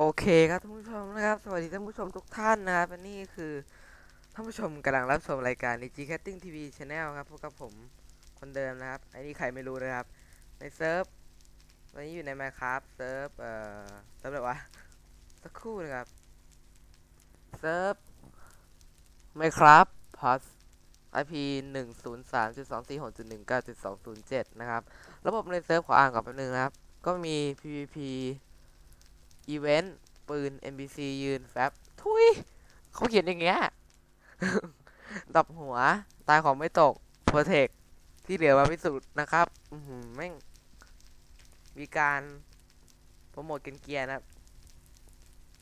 โอเคครับท่านผู้ชมนะครับสวัสดีท่านผู้ชมทุกท่านนะครับนี่คือท่านผู้ชมกำลังรับชมรายการ DG Catting TV Channel ครับพวกกับผมคนเดิมนะครับไอ้นี่ใครไม่รู้นะครับ ในเซิร์ฟตอนนี้อยู่ใน Minecraft เซิร์ฟเอ่อเซิร์ฟอะไรวะสักครู่นะครับเซิร์ฟ Minecraft Plus IP 103.246.19.207 นะครับ ระบบในเซิร์ฟขออ่านก่อนแป๊บนึงนะครับ ก็มี PVP อีเวนต์ปืน NPC ยืนแฟบทุยเขาเขียนอย่างเงี้ยดับหัว ตายของไม่ตกโปรเทคที่เหลือมาพิสูจน์นะครับอือหือแม่งมีการโปรโมทกันเกียร์นะครับ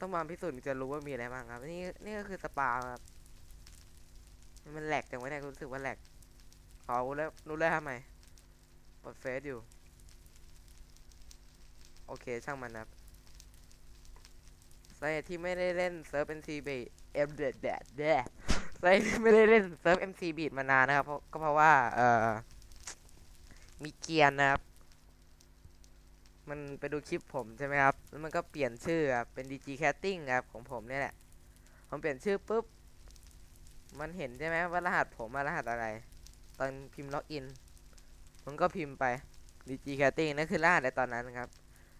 ต้องมาพิสูจน์จะรู้ว่ามีอะไรบ้างครับ นี่นี่ก็คือสปาครับ มันแหลกจังวะเนี่ยรู้สึกว่าแหลกขอรู้แล้วรู้แล้วทำไมเปิดเฟซอยู่ โอเคช่างมันนะครับ สาเหตุที่ไม่ได้เล่นเซิร์ฟ MC Beat เอ็มเดดแดดแดดสาเหตุที่ไม่ได้เล่นเซิร์ฟ MC Beat มานานนะครับเพราะก็เพราะว่าเอ่อมีเกียร์นะครับ มันไปดูคลิปผมใช่ไหมครับแล้วมันก็เปลี่ยนชื่อครับเป็น DG Catting ครับของผมเนี่ยแหละผมเปลี่ยนชื่อปุ๊บมันเห็นใช่ไหมว่ารหัสผมมารหัสอะไร ตอนพิมพ์ล็อกอินมันก็พิมพ์ไป DG Catting นั่นคือรหัสในตอนนั้นครับ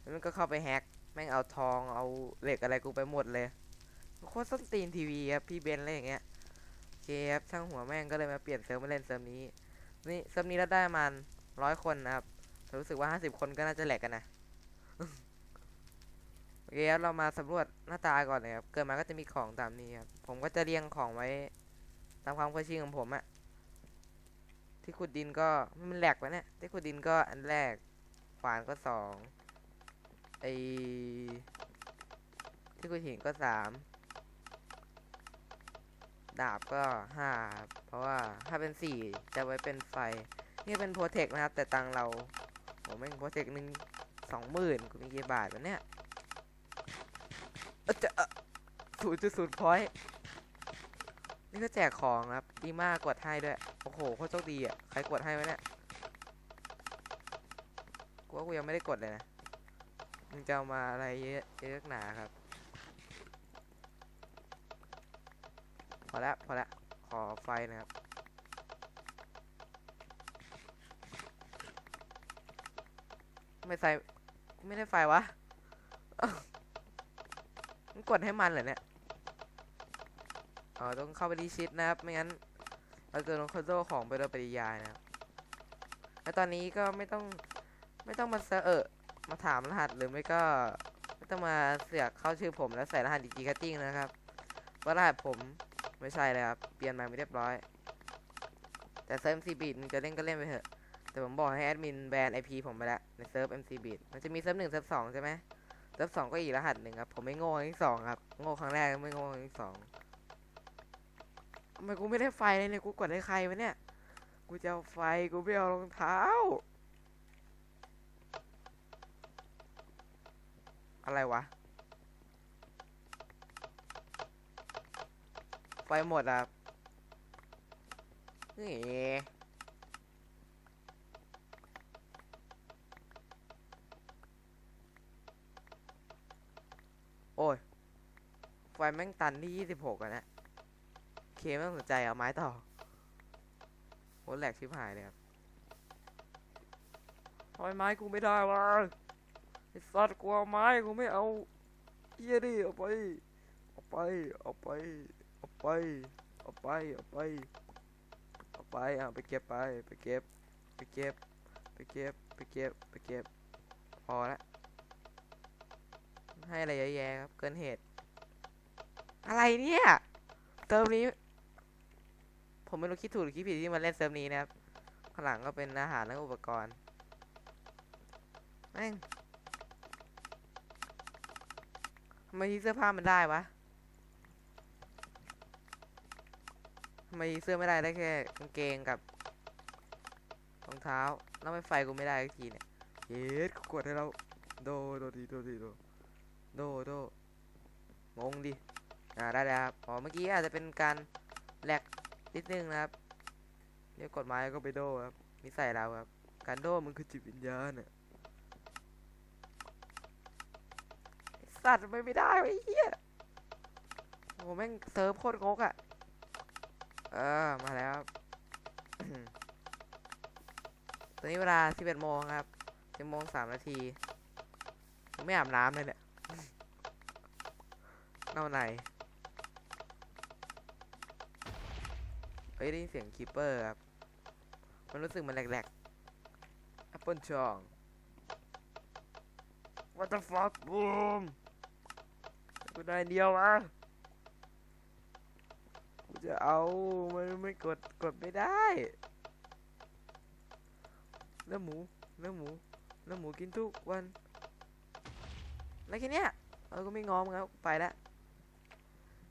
แล้วมันก็เข้าไปแฮก แม่งเอาทองเอาเหล็กอะไรกูไปหมดเลยโคตรส้นตีนทีวีครับพี่เบนอะไรอย่างเงี้ยโอเคครับช่างหัวแม่งก็เลยมาเปลี่ยนเซิร์ฟมาเล่นเซิร์ฟนี้นี่เซิร์ฟนี้เราได้มาณร้อยคนนะครับรู้สึกว่าห้าสิบคนก็น่าจะแหลกกันนะโอเคครับเรามาสำรวจหน้าตาก่อนเลยครับเกิดมาก็จะมีของตามนี้ครับผมก็จะเรียงของไว้ตามความเคยชินของผมอะที่ขุดดินก็มันแหลกวะเนี่ยที่ขุดดินก็อันแรกขวานก็สอง ไอที่กูหินก็สามดาบก็ห้าเพราะว่าถ้าเป็นสี่จะไว้เป็นไฟ นี่เป็นโปรเทคนะครับ แต่ตังเราผมไม่โปรเทคหนึ่งสองหมื่นกูมีกี่บาทวะเนี่ยอ้อจะศูนย์จุดศูนย์พอยนี่ก็แจกของครับ ดีมากกดให้ด้วย โอ้โหโคตรโชคดีอะ ใครกดให้วะเนี่ยกูว่ากูยังไม่ได้กดเลยนะ มึงจะามาอะไรเยอะเยอะหนาครับ พอละพอละขอไฟนะครับไม่ใส่ไม่ได้ไฟวะเอ้ามึงกดให้มันเหรอเนี่ยอ๋อต้องเข้าไปที่ชิดนะครับ ไม่งั้นเราจะโดนคอนโทรลของไปโดยปริยายนะครับ และตอนนี้ก็ไม่ต้องไม่ต้องมาเสอะ มาถามรหัสหรือไม่ก็ไม่ต้องมาเสือกเข้าชื่อผมแล้วใส่รหัสดีจีคัตติ้งนะครับว่ารหัสผมไม่ใช่เลยครับ เปลี่ยนมาไม่เรียบร้อย แต่เซิร์ฟ MC Beat มึงจะเล่นก็เล่นไปเถอะ แต่ผมบอกให้แอดมินแบน IP ผมไปแล้วในเซิร์ฟ MC Beat มันจะมีเซิร์ฟหนึ่งเซิร์ฟสองใช่ไหมเซิร์ฟสองก็อีกรหัสหนึ่งครับ ผมไม่โง่ครั้งที่สองครับ โง่ครั้งแรกไม่โง่ครั้งที่สองทำไมกูไม่ได้ไฟเลยเนี่ย กูกดให้ใครวะเนี่ย กูจะเอาไฟ กูไม่เอารองเท้า อะไรวะ ไฟหมดอะนี่โอ้ย ไฟแม่งตันที่ยี่สิบหกอะเนะเคไม่ต้องสนใจเอาไม้ต่อโหแหลกชิบหายเลยครับทำไมไม้กูไม่ได้วะ ไอสัตว์กูเอาไม้กูไม่เอาเฮียดิออกไปออกไปออกไปออกไปออกไปออกไปออกไปเอาไปเก็บไปไปเก็บไปเก็บไปเก็บไปเก็บไปเก็บพอละให้อะไรเยอะแยะครับเกินเหตุ อะไรเนี่ยเติมนี้ ผมไม่รู้คิดถูกหรือคิดผิดที่มาเล่นเติมนี้นะครับข้างหลังก็เป็นอาหารและอุปกรณ์แม่ง ทำไมเสื้อผ้ามันได้วะทำไมเสื้อไม่ได้ได้แค่กางเกงกับรองเท้า แล้วไม่ไฟกูไม่ได้ทีเนี่ยเย็ดกดให้เราโดโดดีโดดีโดโดโดงงดิ อ่าได้แล้วครับ อ๋อเมื่อกี้อาจจะเป็นการแหลกนิดนึงนะครับเรียกกฎหมายก็ไปโดครับนิสัยเราครับ การโดมันคือจิตวิญญาณน่ะ สัตว์ไมไม่ได้ไอ้เหี้ยโอ้แม่งเซิร์ฟโคตรงกอะเออ มาแล้ว ตอนนี้เวลา 11โมงครับ11โมง3นาทีผมไม่อาบน้ำเลยเนี่ยเน่าไหนเฮ้ยได้ยินเสียงคีเปอร์ครับ มันรู้สึกมันแหลกๆ Apple ชอง What the fuck บูม กูได้เดียวอะกูจะเอามันไม่กดกดไม่ได้เนื้อหมูเนื้อหมูเนื้อหมูกินทุกวันแล้วแค่เนี้ยเออก็ไม่งอมครับไปละ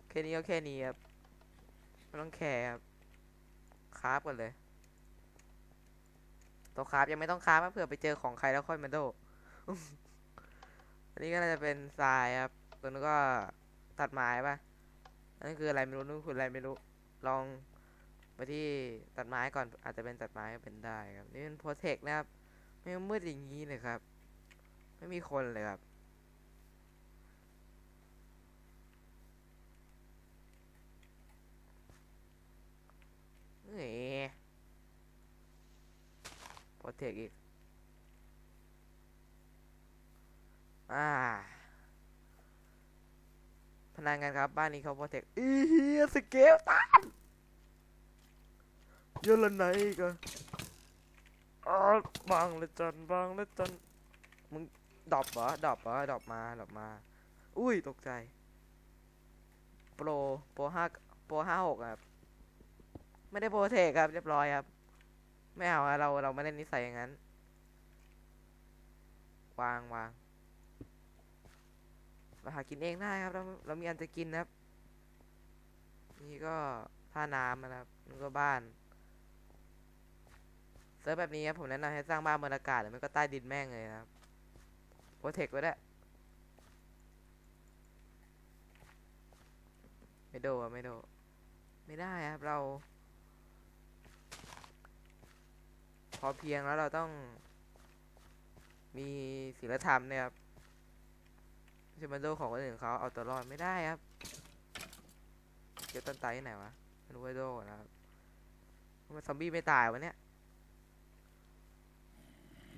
แค่นี้ก็แค่นี้ครับไม่ต้องแคร์ครับคราฟกันเลยตัวคราฟยังไม่ต้องคราฟเผื่อไปเจอของใครแล้วค่อยมาโดอันนี้ก็น่าจะเป็นทรายครับ ตัวนู้นก็ตัดไม้ป่ะอันนี้คืออะไรไม่รู้นู่นคืออะไรไม่รู้ลองไปที่ตัดไม้ก่อนอาจจะเป็นตัดไม้ก็เป็นได้ครับนี่เป็นโปรเทคนะครับไม่มืดอย่างนี้เลยครับ ไม่มีคนเลยครับเฮ้ยโปรเทคอีกอ่า นันกันครับ บ้านนี้เขาโปรเทคอีเฮียสเกลตันเยอะละไหนกันอ๋อบางเลยจันบางเลยจันมึงดอปเหรอดอปเหรอดอปมาดอปมา อุ้ยตกใจ โปรโปรห้าโปรห้าหกครับ ไม่ได้โปรเทคครับ เรียบร้อยครับ ไม่เอาเราเราไม่ได้นิสัยอย่างนั้น วางวาง เราหากินเองได้ครับเราเรามีอันจะกินนะครับ นี่ก็ท่าน้ำนะครับนี่ก็บ้านเซิร์ฟแบบนี้ครับผมแนะนำให้สร้างบ้านบนอากาศหรือไม่ก็ใต้ดินแม่งเลยนะครับโปรเทคไว้ได้ไม่โดอะไม่โดไม่ได้ครับเรา พอเพียงแล้วเราต้อง มีศีลธรรมนี่ยครับ ช่มาโดของคนอื่นเขาเอาตัวรอดไม่ได้ครับเจอต้นไตที่ไหนวะไม่รู้ว่าโดนะครับทำไมซอมบี้ไม่ตายวะเนี่ย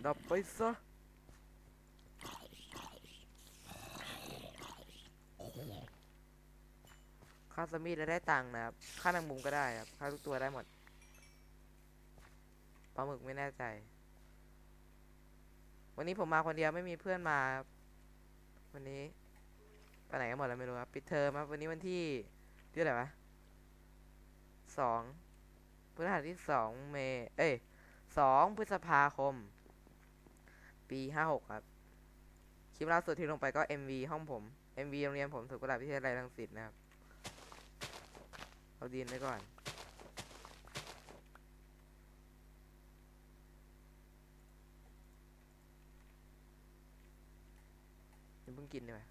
ดับไปซะฆ่าซอมบี้แล้วได้ตังค์นะครับฆ่าแมงมุมก็ได้ครับฆ่าทุกตัวได้หมดปลาหมึกไม่แน่ใจ วันนี้ผมมาคนเดียวไม่มีเพื่อนมาครับ วันนี้ไปไหนกันหมดแล้วไม่รู้ครับปิดเทอมครับวันนี้วันที่ที่อะไรวะสองพฤหัสที่สองเมเอ้ยสองพฤษภาคม ปีห้าหกครับ คลิปล่าสุดที่ลงไปก็ MV ห้องผม MV โรงเรียนผมสุขุลาวิทยาลัยรังสิตนะครับ เอาดีนไว้ก่อน อย่า เพิ่งกินดีกว่า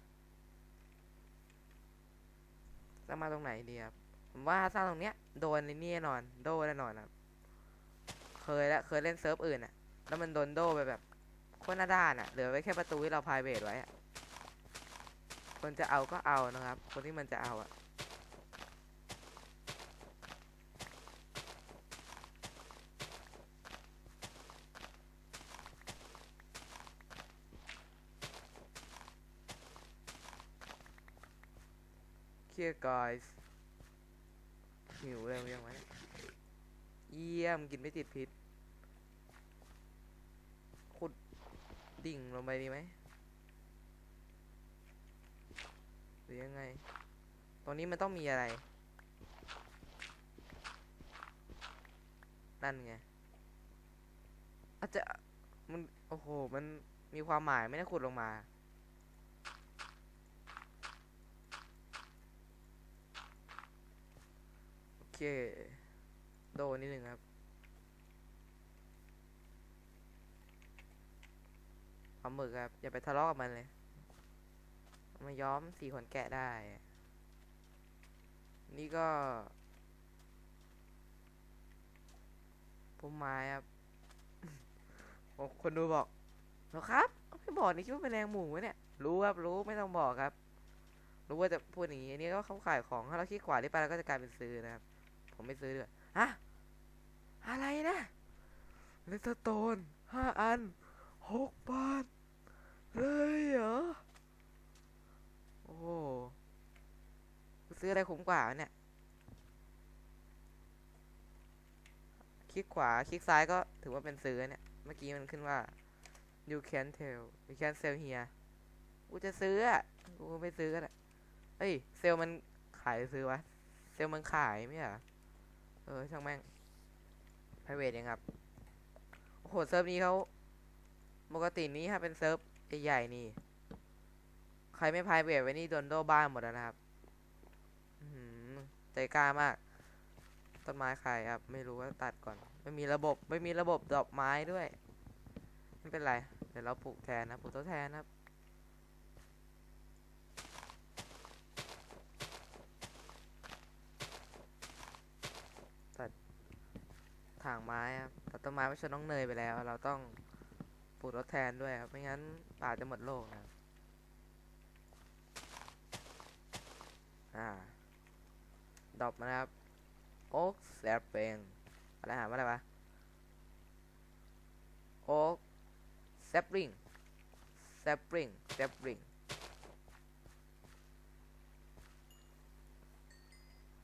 สร้างมาตรงไหนดีครับผมว่าสร้างตรงเนี้ยโดนในนี่แน่นอน โดนแน่นอนครับ เคยแล้วเคยเล่นเซิร์ฟอื่นอะแล้วมันโดนโดไปแบบโคตรหน้าด้านอะเหลือไว้แค่ประตูที่เราพายเบทไว้อะคนจะเอาก็เอานะครับ คนที่มันจะเอาอะ เคลียร์ guys หิวเลยยังไงเยี่ยมกินไม่ติดพิษขุดดิ่งลงไปดีไหมหรือยังไง ตรงนี้มันต้องมีอะไร นั่นไง อาจจะ มัน โอ้โห มันมีความหมายไม่ได้ขุดลงมา โอ เค โดนิดหนึ่งครับปลาหมึกครับ อย่าไปทะเลาะกับมันเลยมาย้อมสีขนแกะได้ นี่ก็พุ่มไม้ครับโอ้คนดูบอกแล้วครับไม่บอกนี่คิดว่าเป็นแรงหมูวะเนี่ย รู้ครับ รู้ไม่ต้องบอกครับ รู้ว่าจะพูดอย่างนี้อันนี้ก็เขาขายของถ้าเราคลิกขวาที่ไปเราก็จะกลายเป็นซื้อนะครับ ผมไม่ซื้อด้วยฮะอะไรนะเลสโตนห้าอันหกบาทเลยเหรอ โอ้ซื้ออะไรคุ้มกว่าเนี่ย คลิกขวา คลิกซ้ายก็ถือว่าเป็นซื้อเนี่ย เมื่อกี้มันขึ้นว่า you can tell you can sell here กูจะซื้ออะ กูไม่ซื้อก็ได้เอ้ย เซลมันขายซื้อวะ เซลลมันขายไม่ใช่ เออช่างแม่ง private เองครับ โอ้โหเซิร์ฟนี้เขาปกตินี้ถ้าเป็นเซิร์ฟใหญ่ๆนี่ ใครไม่ private ไว้นี่โดนโดบ้านหมดแล้วนะครับหือใจกล้ามาก ต้นไม้ใครครับ ไม่รู้ว่าตัดก่อน ไม่มีระบบ ไม่มีระบบดอกไม้ด้วย ไม่เป็นไร เดี๋ยวเราปลูกแทนนะ ปลูกทดแทนนะครับ ถางไม้ครับตัดต้นไม้ไม่ใช่น้องเนยไปแล้ว เราต้องปลูกทดแทนด้วยครับไม่งั้นป่าจะหมดโลกนะอ่าดอกนะครับโอ๊กแซปเปงอะไรหามาอะไรวะโอ๊กแซปริงแซปริงแซปริง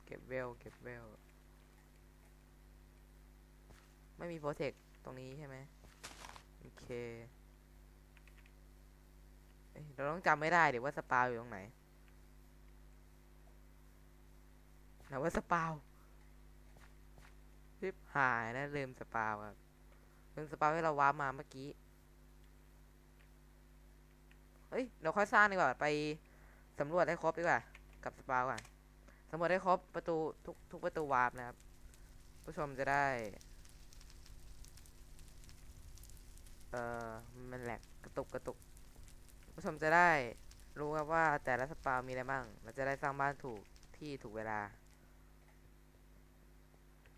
เก็บเวลเก็บเวล ไม่มีโปรเทคตรงนี้ใช่ไหมโอเคเราต้องจำไม่ได้เดี๋ยวว่าสปาวอยู่ตรงไหนไหนว่าสปาวริบหายนะลืมสปาวครับลืมสปาวให้เราว้าร์ปมาเมื่อกี้เฮ้ยเราค่อยสร้างดีกว่าไปสำรวจให้ครบดีกว่า กับสปาวก่อนสำรวจให้ครบประตูทุกทุกประตูวาร์ปนะครับ ผู้ชมจะได้ เอ่อมันแหลกกระตุกกระตุกผู้ชมจะได้รู้ครับว่าแต่ละสปาวมีอะไรบ้างเราจะได้สร้างบ้านถูกที่ถูกเวลา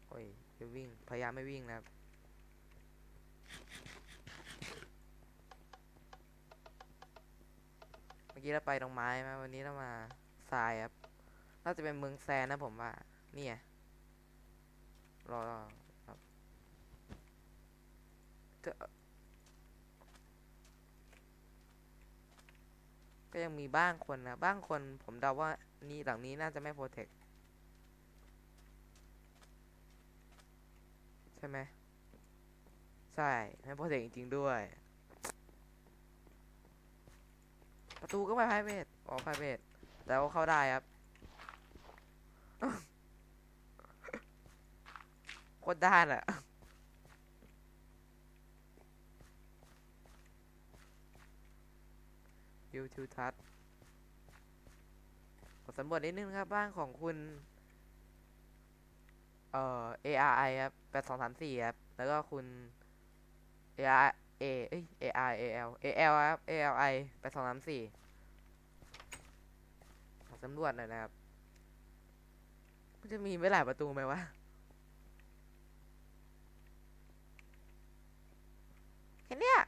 โอ้ยจะวิ่ง พยายามไม่วิ่งนะครับ เมื่อกี้เราไปตรงไม้มาวันนี้เรามาทรายครับ น่าจะเป็นเมืองแซนนะผมว่า นี่ไงรอรอครับ ก็ยังมีบ้างคนนะบ้างคนผมเดาว่านี่หลังนี้น่าจะไม่โปรเทคใช่ไหมใช่ไม่โปรเทคจริงๆด้วย ประตูก็ไม่ private อ๋อ private แต่ว่าเข้าได้ครับโคตรด้านอะ วิวทิวทัศน์ขอสำรวจนิดนึงครับบ้านของคุณเอ่อ ARI ครับแปดสองสามสี่ครับ แล้วก็คุณ AR A เอ้ย AR AL AL ครับ ALI แปดสองสามสี่ขอสำรวจหน่อยนะครับ มันจะมีไม่หลายประตูไหมวะ แค่เนี้ย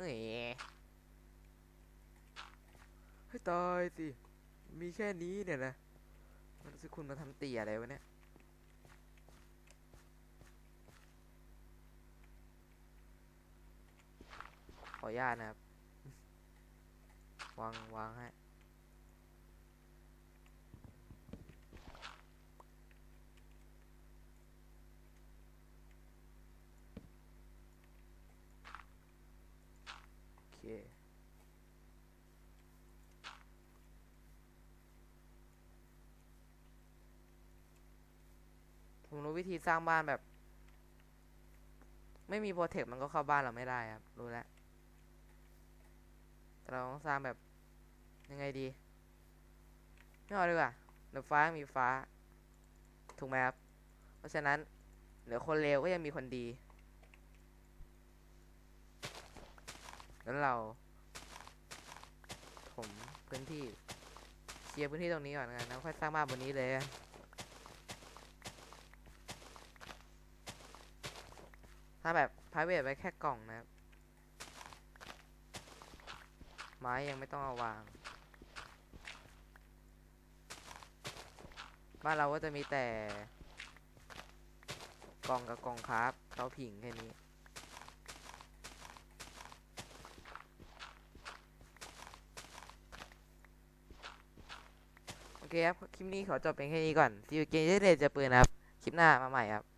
เฮ้ยให้ตายสิ มีแค่นี้เนี่ยนะ มันสึกคุณมาทำเตียอะไรวะเนี่ย ขออนุญาตนะครับ วางวางให้ โอเค ผมรู้ วิธีสร้างบ้านแบบ ไม่มีโปรเทคมันก็เข้าบ้านเราไม่ได้ครับ รู้แล้วแต่เราต้องสร้างแบบยังไงดีไม่เอาดีกว่าเดี๋ยวฟ้ามีฟ้า ถูกไหมครับ เพราะฉะนั้นเหลือคนเลวก็ยังมีคนดีงั้นเรา ผมพื้นที่เคลียร์พื้นที่ตรงนี้ก่อนกันแล้วค่อยสร้างบ้านบนนี้เลย ถ้าแบบ private ไว้แค่กล่องนะครับ ไม้ยังไม่ต้องเอาวาง บ้านเราก็จะมีแต่กล่องกับกล่องครับเตาผิงแค่นี้โอเคครับ คลิปนี้ขอจบเป็นแค่นี้ก่อนที่เกมเดจะปืนนะครับ คลิปหน้ามาใหม่ครับ